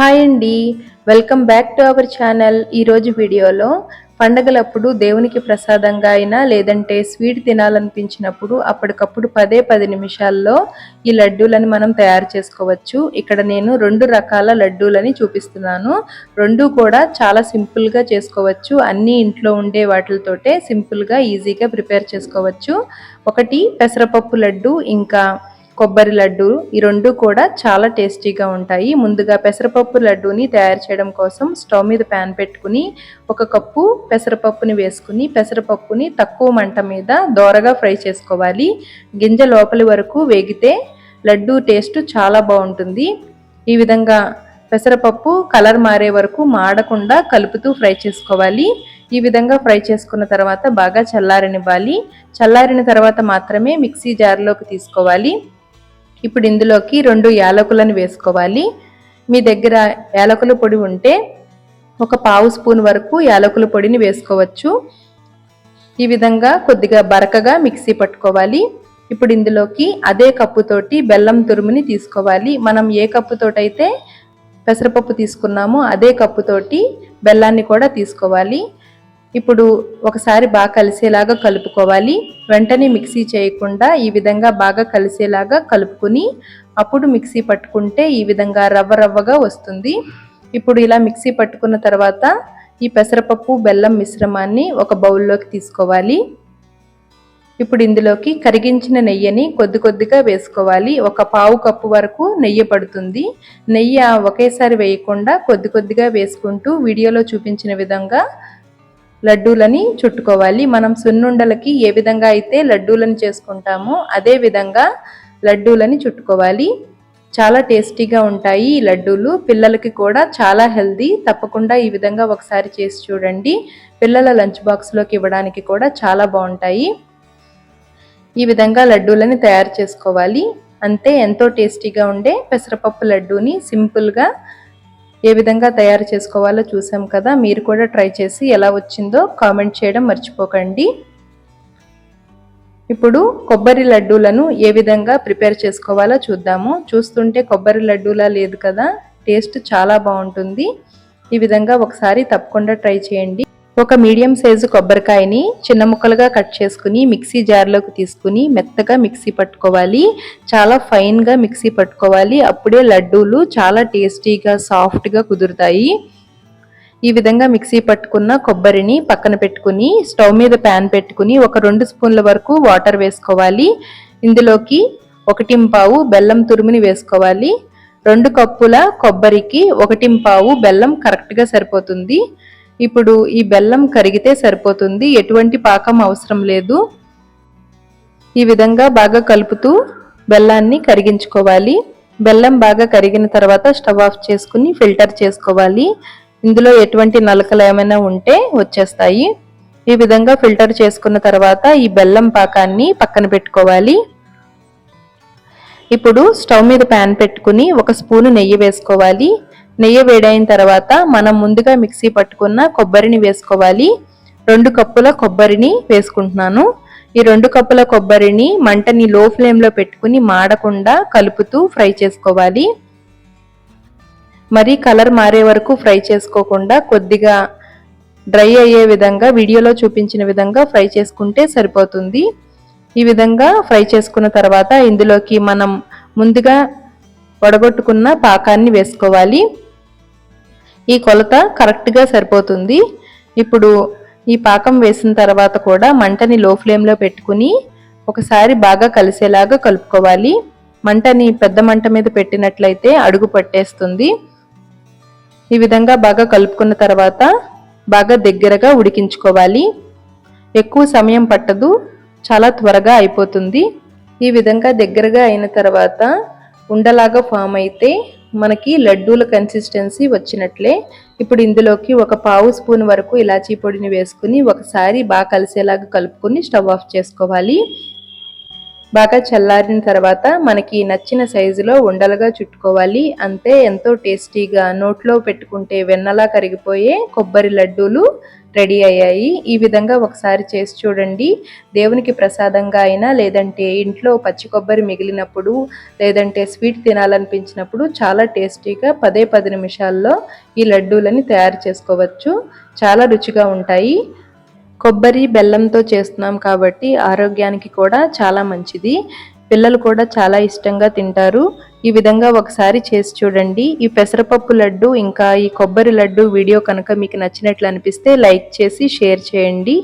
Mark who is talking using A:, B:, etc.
A: Hi అండి. Welcome back to our channel. ఈరోజు వీడియోలో పండగలప్పుడు దేవునికి ప్రసాదంగా అయినా లేదంటే స్వీట్ తినాలనిపించినప్పుడు అప్పటికప్పుడు పదే పది నిమిషాల్లో ఈ లడ్డూలని మనం తయారు చేసుకోవచ్చు. ఇక్కడ నేను రెండు రకాల లడ్డూలని చూపిస్తున్నాను. రెండు కూడా చాలా సింపుల్గా చేసుకోవచ్చు. అన్ని ఇంట్లో ఉండే వాటితోటే సింపుల్గా ఈజీగా ప్రిపేర్ చేసుకోవచ్చు. ఒకటి పెసరపప్పు లడ్డు ఇంకా కొబ్బరి లడ్డు ఈ రెండు కూడా చాలా టేస్టీగా ఉంటాయి. ముందుగా పెసరపప్పు లడ్డూని తయారు చేయడం కోసం స్టవ్ మీద ప్యాన్ పెట్టుకుని ఒక కప్పు పెసరపప్పుని వేసుకుని పెసరపప్పుని తక్కువ మంట మీద దోరగా ఫ్రై చేసుకోవాలి. గింజ లోపలి వరకు వేగితే లడ్డు టేస్ట్ చాలా బాగుంటుంది. ఈ విధంగా పెసరపప్పు కలర్ మారే వరకు మాడకుండా కలుపుతూ ఫ్రై చేసుకోవాలి. ఈ విధంగా ఫ్రై చేసుకున్న తర్వాత బాగా చల్లారనివ్వాలి. చల్లారిన తర్వాత మాత్రమే మిక్సీ జార్లోకి తీసుకోవాలి. ఇప్పుడు ఇందులోకి రెండు యాలకులను వేసుకోవాలి. మీ దగ్గర యాలకుల పొడి ఉంటే ఒక పావు స్పూన్ వరకు యాలకుల పొడిని వేసుకోవచ్చు. ఈ విధంగా కొద్దిగా బరకగా మిక్సీ పట్టుకోవాలి. ఇప్పుడు ఇందులోకి అదే కప్పుతోటి బెల్లం తురుముని తీసుకోవాలి. మనం ఏ కప్పుతోటైతే పెసరపప్పు తీసుకున్నామో అదే కప్పుతోటి బెల్లాన్ని కూడా తీసుకోవాలి. ఇప్పుడు ఒకసారి బాగా కలిసేలాగా కలుపుకోవాలి. వెంటనే మిక్సీ చేయకుండా ఈ విధంగా బాగా కలిసేలాగా కలుపుకుని అప్పుడు మిక్సీ పట్టుకుంటే ఈ విధంగా రవ్వ రవ్వగా వస్తుంది. ఇప్పుడు ఇలా మిక్సీ పట్టుకున్న తర్వాత ఈ పెసరపప్పు బెల్లం మిశ్రమాన్ని ఒక బౌల్లోకి తీసుకోవాలి. ఇప్పుడు ఇందులోకి కరిగించిన నెయ్యిని కొద్ది కొద్దిగా వేసుకోవాలి. ఒక పావు కప్పు వరకు నెయ్యి పడుతుంది. నెయ్యి ఒకేసారి వేయకుండా కొద్ది కొద్దిగా వేసుకుంటూ వీడియోలో చూపించిన విధంగా లడ్డూలని చుట్టుకోవాలి. మనం సున్నుండలకి ఏ విధంగా అయితే లడ్డూలను చేసుకుంటామో అదే విధంగా లడ్డూలని చుట్టుకోవాలి. చాలా టేస్టీగా ఉంటాయి ఈ లడ్డూలు. పిల్లలకి కూడా చాలా హెల్దీ తప్పకుండా ఈ విధంగా ఒకసారి చేసి చూడండి. పిల్లల లంచ్ బాక్స్లోకి ఇవ్వడానికి కూడా చాలా బాగుంటాయి. ఈ విధంగా లడ్డూలని తయారు చేసుకోవాలి. అంతే ఎంతో టేస్టీగా ఉండే పెసరపప్పు లడ్డూని సింపుల్గా ఏ విధంగా తయారు చేసుకోవాలో చూసాం కదా. మీరు కూడా ట్రై చేసి ఎలా వచ్చిందో కామెంట్ చేయడం మర్చిపోకండి. ఇప్పుడు కొబ్బరి లడ్డూలను ఏ విధంగా ప్రిపేర్ చేసుకోవాలో చూద్దాము. చూస్తుంటే కొబ్బరి లడ్డూలా లేదు కదా. టేస్ట్ చాలా బాగుంటుంది. ఈ విధంగా ఒకసారి తప్పకుండా ట్రై చేయండి. ఒక మీడియం సైజు కొబ్బరికాయని చిన్న ముక్కలుగా కట్ చేసుకుని మిక్సీ జార్లోకి తీసుకుని మెత్తగా మిక్సీ పట్టుకోవాలి. చాలా ఫైన్గా మిక్సీ పట్టుకోవాలి. అప్పుడే లడ్డూలు చాలా టేస్టీగా సాఫ్ట్గా కుదురుతాయి. ఈ విధంగా మిక్సీ పట్టుకున్న కొబ్బరిని పక్కన పెట్టుకుని స్టవ్ మీద ప్యాన్ పెట్టుకుని ఒక రెండు స్పూన్ల వరకు వాటర్ వేసుకోవాలి. ఇందులోకి ఒకటింపావు బెల్లం తురుముని వేసుకోవాలి. రెండు కప్పుల కొబ్బరికి ఒకటింపావు బెల్లం కరెక్ట్గా సరిపోతుంది. ఇప్పుడు ఈ బెల్లం కరిగితే సరిపోతుంది. ఎటువంటి పాకం అవసరం లేదు. ఈ విధంగా బాగా కలుపుతూ బెల్లాన్ని కరిగించుకోవాలి. బెల్లం బాగా కరిగిన తర్వాత స్టవ్ ఆఫ్ చేసుకుని ఫిల్టర్ చేసుకోవాలి. ఇందులో ఎటువంటి నలకలు ఏమైనా ఉంటే వచ్చేస్తాయి. ఈ విధంగా ఫిల్టర్ చేసుకున్న తర్వాత ఈ బెల్లం పాకాన్ని పక్కన పెట్టుకోవాలి. ఇప్పుడు స్టవ్ మీద ప్యాన్ పెట్టుకుని ఒక స్పూను నెయ్యి వేసుకోవాలి. నెయ్యి వేడైన తర్వాత మనం ముందుగా మిక్సీ పట్టుకున్న కొబ్బరిని వేసుకోవాలి. రెండు కప్పుల కొబ్బరిని వేసుకుంటున్నాను. ఈ రెండు కప్పుల కొబ్బరిని మంటని లో ఫ్లేమ్లో పెట్టుకుని మాడకుండా కలుపుతూ ఫ్రై చేసుకోవాలి. మరీ కలర్ మారే వరకు ఫ్రై చేసుకోకుండా కొద్దిగా డ్రై అయ్యే విధంగా వీడియోలో చూపించిన విధంగా ఫ్రై చేసుకుంటే సరిపోతుంది. ఈ విధంగా ఫ్రై చేసుకున్న తర్వాత ఇందులోకి మనం ముందుగా వడగొట్టుకున్న పాకాన్ని వేసుకోవాలి. ఈ కొలత కరెక్ట్గా సరిపోతుంది. ఇప్పుడు ఈ పాకం వేసిన తర్వాత కూడా మంటని లో ఫ్లేమ్లో పెట్టుకుని ఒకసారి బాగా కలిసేలాగా కలుపుకోవాలి. మంటని పెద్ద మంట మీద పెట్టినట్లయితే అడుగు పట్టేస్తుంది. ఈ విధంగా బాగా కలుపుకున్న తర్వాత బాగా దగ్గరగా ఉడికించుకోవాలి. ఎక్కువ సమయం పట్టదు చాలా త్వరగా అయిపోతుంది. ఈ విధంగా దగ్గరగా అయిన తర్వాత ఉండలాగా ఫామ్ అయితే మనకి లడ్డూల కన్సిస్టెన్సీ వచ్చినట్లే. ఇప్పుడు ఇందులోకి ఒక పావు స్పూన్ వరకు ఇలాచీ పొడిని వేసుకుని ఒకసారి బాగా కలిసేలాగా కలుపుకొని స్టవ్ ఆఫ్ చేసుకోవాలి. బాగా చల్లారిన తర్వాత మనకి నచ్చిన సైజులో ఉండలుగా చుట్టుకోవాలి. అంతే ఎంతో టేస్టీగా నోట్లో పెట్టుకుంటే వెన్నలా కరిగిపోయే కొబ్బరి లడ్డూలు రెడీ అయ్యాయి. ఈ విధంగా ఒకసారి చేసి చూడండి. దేవునికి ప్రసాదంగా అయినా లేదంటే ఇంట్లో పచ్చి కొబ్బరి మిగిలినప్పుడు లేదంటే స్వీట్ తినాలనిపించినప్పుడు చాలా టేస్టీగా పదే పది నిమిషాల్లో ఈ లడ్డూలని తయారు చేసుకోవచ్చు. చాలా రుచిగా ఉంటాయి. కొబ్బరి బెల్లంతో చేస్తున్నాం కాబట్టి ఆరోగ్యానికి కూడా చాలా మంచిది. పిల్లలు కూడా చాలా ఇష్టంగా తింటారు. ఈ విధంగా ఒకసారి చేసి చూడండి. ఈ పెసరపప్పు లడ్డు ఇంకా ఈ కొబ్బరి లడ్డు వీడియో కనుక మీకు నచ్చినట్లు అనిపిస్తే లైక్ చేసి షేర్ చేయండి.